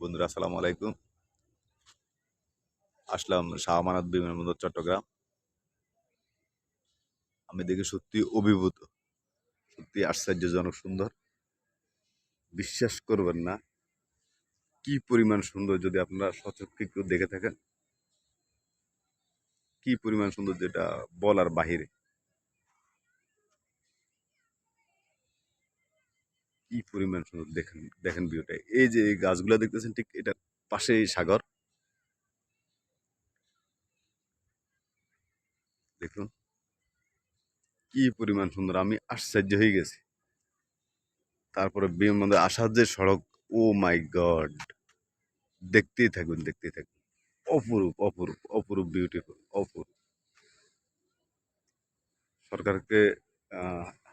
বন্ধুরা, আসসালামু আলাইকুম। আসলাম শাহ আমানত বিমানবন্দর চট্টগ্রাম। আমি দেখে সত্যি অভিভূত, সত্যি আশ্চর্যজনক সুন্দর। বিশ্বাস করবেন না, কি পরিমাণ সুন্দর যদি আপনারা সচক্ষে কেউ দেখে থাকেন। কি পরিমাণ সুন্দর যেটা বলার বাহিরে। কি পরিমাণ সুন্দর দেখেন দেখেন ভিউটা এই যে এই গাছগুলো দেখতেছেন, ঠিক এটার পাশেই সাগর। দেখুন। কি পরিমাণ সুন্দর, আমি আশ্চর্য হয়ে গেছি। তারপরে বিমানবন্দরে আসার যে সড়ক, ও মাই গড! দেখতেই থাকবেন দেখতেই থাকবেন অপরূপ অপরূপ অপরূপ বিউটিফুল অপরূপ। সরকারকে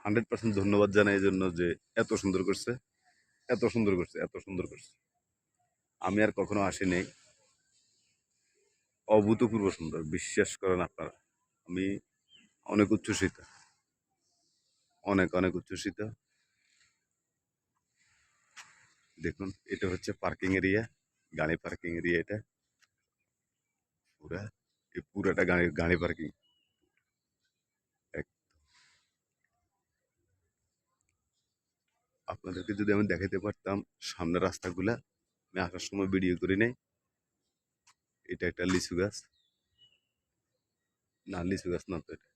হান্ড্রেড পার্সেন্ট ধন্যবাদ জানাই এই জন্য যে এত সুন্দর করছে, এত সুন্দর করছে, এত সুন্দর করছে। আমি আর কখনো আসি নেই। অভূতপূর্ব সুন্দর, বিশ্বাস করেন আপনারা। আমি অনেক উচ্ছ্বসিত, অনেক অনেক উচ্ছ্বসিত। দেখুন, এটা হচ্ছে পার্কিং এরিয়া গাড়ি পার্কিং এরিয়া এটা। পুরা, এই পুরাটা গাড়ি গাড়ি পার্কিং আপনাদেরকে যদি আমি দেখাতে পারতাম, সামনের রাস্তাগুলা, আমি আসার সময় ভিডিও করি নাই। এটা একটা লিচু গাছ। না, লিচু গাছ না তো এটা।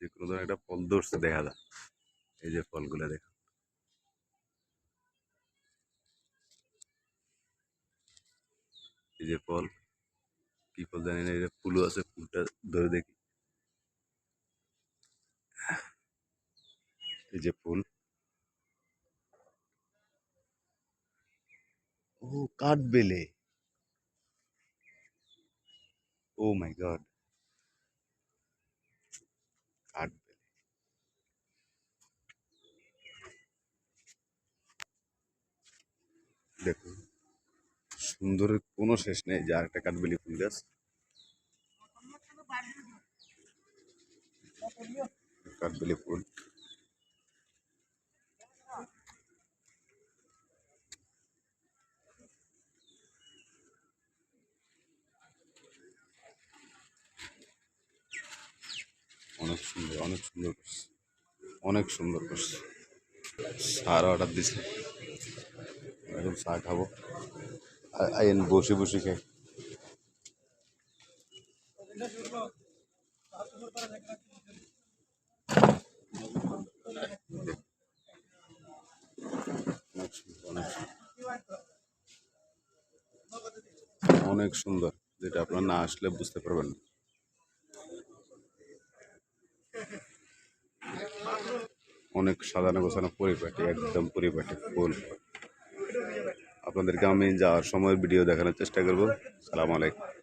যে কোনো ধরনের একটা ফল ধরছে, দেখা যায় এই যে ফলগুলা দেখা। এই যে ফল, কি ফল জানি না এটা ফুলও আছে, ফুলটা ধরে দেখি। এই যে ফুল। ও কাঠ বেলে ও মাই গড। কাঠ বেলে দেখুন সুন্দরের কোনো শেষ নেই যে আরেকটা কাঠবেলি ফুল গাছ কাঠবেলি ফুল। অনেক সুন্দর অনেক সুন্দর করছে অনেক সুন্দর করছে সার অর্ডার দিছে। এখন চা খাব। আইন বসে বসে খাই। অনেক সুন্দর। যেটা আপনারা না আসলে বুঝতে পারবেন না। অনেক সাজানো গোছানো পরিপাটি, একদম পরিপাটি, ফুল। আপনাদেরকে আমি যাওয়ার সময় ভিডিও দেখানোর চেষ্টা করব। সালাম আলাইকুম।